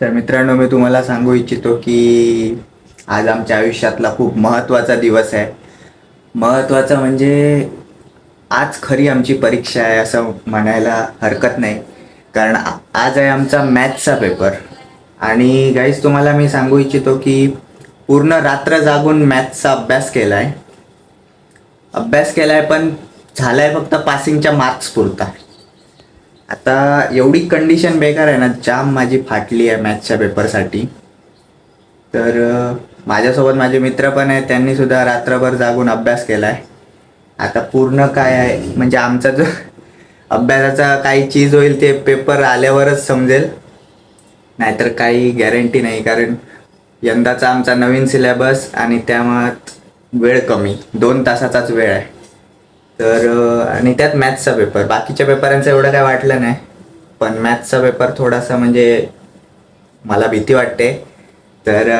तर मित्रांनो मी तुम्हाला सांगू इच्छितो की आज आमच्या आयुष्यातला खूप महत्त्वाचा दिवस आहे. महत्त्वाचा म्हणजे आज खरी आमची परीक्षा आहे असं म्हणायला हरकत नाही. कारण आज आहे आमचा मॅथ्सचा पेपर आणि गाईज तुम्हाला मी सांगू इच्छितो की पूर्ण रात्र जागून मॅथ्सचा अभ्यास केला आहे अभ्यास केला आहे पण झाला आहे फक्त पासिंगच्या मार्क्स पुरता. आता एवढी कंडिशन बेकार आहे ना जाम माझी फाटली आहे मॅथ्सच्या पेपरसाठी तर माझ्यासोबत माझे मित्र पण आहेत त्यांनी सुद्धा रात्रभर जागून अभ्यास केला आहे आता पूर्ण काय आहे म्हणजे आमचा जो अभ्यासाचा काही चीज होईल ते पेपर आल्यावरच समजेल. नाहीतर काही गॅरंटी नाही कारण यंदाचा आमचा नवीन सिलेबस आणि त्यामुळं वेळ कमी. दोन तासाचाच वेळ आहे. तर आणि त्यात मॅथ्सचा पेपर बाकीच्या पेपरांचं एवढं काय वाटलं नाही. पण मॅथ्सचा पेपर थोडासा म्हणजे मला भीती वाटते. तर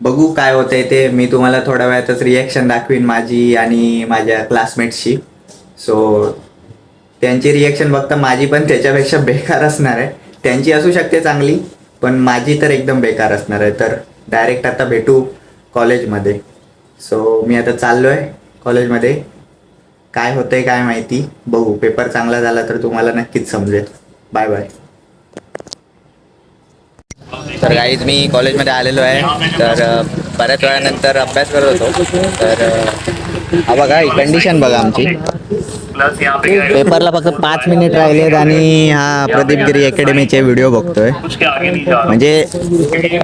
बघू काय होतंय ते. मी तुम्हाला थोड्या वेळातच रिॲक्शन दाखवीन माझी आणि माझ्या क्लासमेट्सची सो त्यांची रिॲक्शन बघता माझी पण त्याच्यापेक्षा बेकार असणार आहे. त्यांची असू शकते चांगली पण माझी तर एकदम बेकार असणार आहे. तर डायरेक्ट आता भेटू कॉलेजमध्ये सो मी आता चाललो आहे कॉलेजमध्ये काय होतंय काय माहिती? बघू. पेपर चांगला झाला तर तुम्हाला नक्कीच समजेल. बाय बाय तर गाईज मी कॉलेजमध्ये आलेलो आहे. तर बऱ्याच वेळानंतर अभ्यास करत होतो. तर बघा ही कंडिशन बघा आमची. पेपरला फक्त पाच मिनिट राहिलेत आणि हा प्रदीप गिरी अकॅडमीचे व्हिडिओ बघतोय. म्हणजे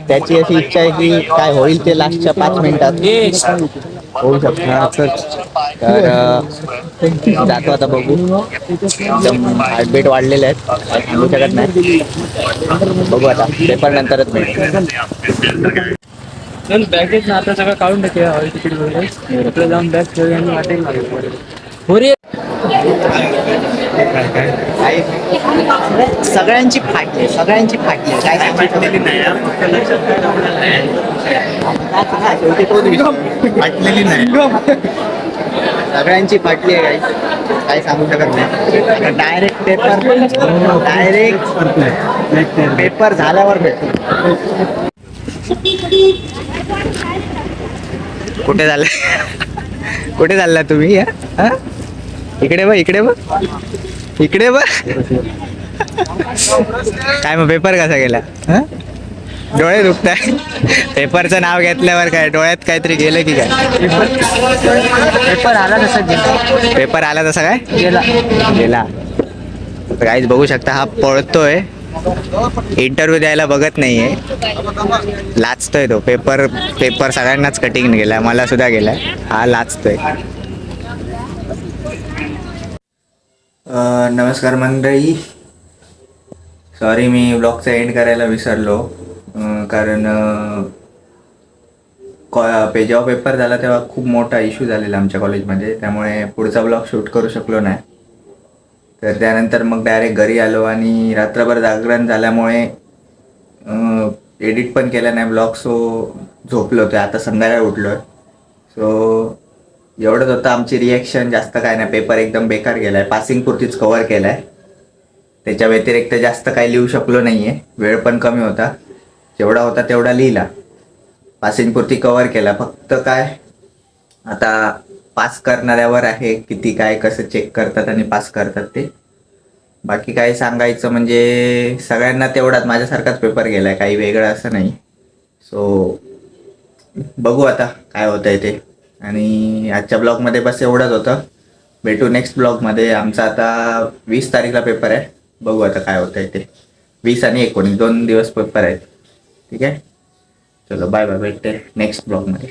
त्याची अशी इच्छा आहे की काय होईल ते लास्टच्या पाच मिनिटात. होऊ शकतं. तर जातो आता बघू. एकदम हार्टबीट वाढलेले आहेत. सांगू शकत नाही. बघू आता. पेपर नंतरच चल ना आता सगळं काढून टाकूया. हॉल तिकीट वगैरे. आपलं जाऊन बॅग ठेवूया आणि वाटेल हो रे सगळ्यांची फाटली सगळ्यांची फाटली. काय फाटलेली फाटलेली नाही. सगळ्यांची फाटली आहे काही काय सांगू शकत नाही. डायरेक्ट पेपर डायरेक्ट पेपर झाल्यावर भेटू कुठे झालं? कुठे चालला तुम्ही? या? इकडे बघ इकडे बघ. इकडे बघ. काय मग पेपर कसा गेला? हा? डोळे दुखताय. पेपरचं नाव घेतल्यावर काय डोळ्यात काहीतरी गेलं की काय? पेपर आला तसा गेला. पेपर आला तसा काय? गेला. गेला. काहीच बघू शकता हा पळतोय. इंटरव्ह्यू द्यायला बघत नाहीये. लाचतोय तो. पेपर पेपर सगळ्यांनाच कटिंग गेलाय. मला सुद्धा गेलाय. हा लाचतोय. नमस्कार मंडळी. सॉरी मी ब्लॉगचा एंड करायला विसरलो. कारण कॉ पे जेव्हा पेपर झाला तेव्हा खूप मोठा इश्यू झालेला आमच्या कॉलेजमध्ये त्यामुळे पुढचा ब्लॉग शूट करू शकलो नाही. तर त्यानंतर मग डायरेक्ट घरी आलो आणि रात्रभर जागरण झाल्यामुळे एडिट पण केलं नाही. ब्लॉग सो झोपलो होतो. आता संध्याकाळी उठलो आहे सो एवढंच होतं. आमची रिॲक्शन जास्त काय नाही. पेपर एकदम बेकार गेला आहे पासिंग पुरतीच कवर केला आहे त्याच्या व्यतिरिक्त जास्त काही लिहू शकलो नाही आहे वेळ पण कमी होता. जेवढा होता तेवढा लिहिला. पासिंग पुरती कवर केला. फक्त काय? आता पास करणाऱ्यावर आहे किती काय कसं चेक करतात आणि पास करतात ते. बाकी काय सांगायचं म्हणजे सगळ्यांना तेवढाच. माझ्यासारखाच पेपर गेलाय. काही वेगळं असं नाही. सो बघू आता काय होतं आहे ते. आणि आजच्या ब्लॉगमध्ये बस एवढंच होतं. भेटू नेक्स्ट ब्लॉगमध्ये आमचा आता वीस तारीखला पेपर आहे. बघू आता काय होतं आहे ते. वीस आणि एकोणीस. दोन दिवस पेपर आहेत. ठीक आहे? चलो बाय बाय भेटते नेक्स्ट ब्लॉगमध्ये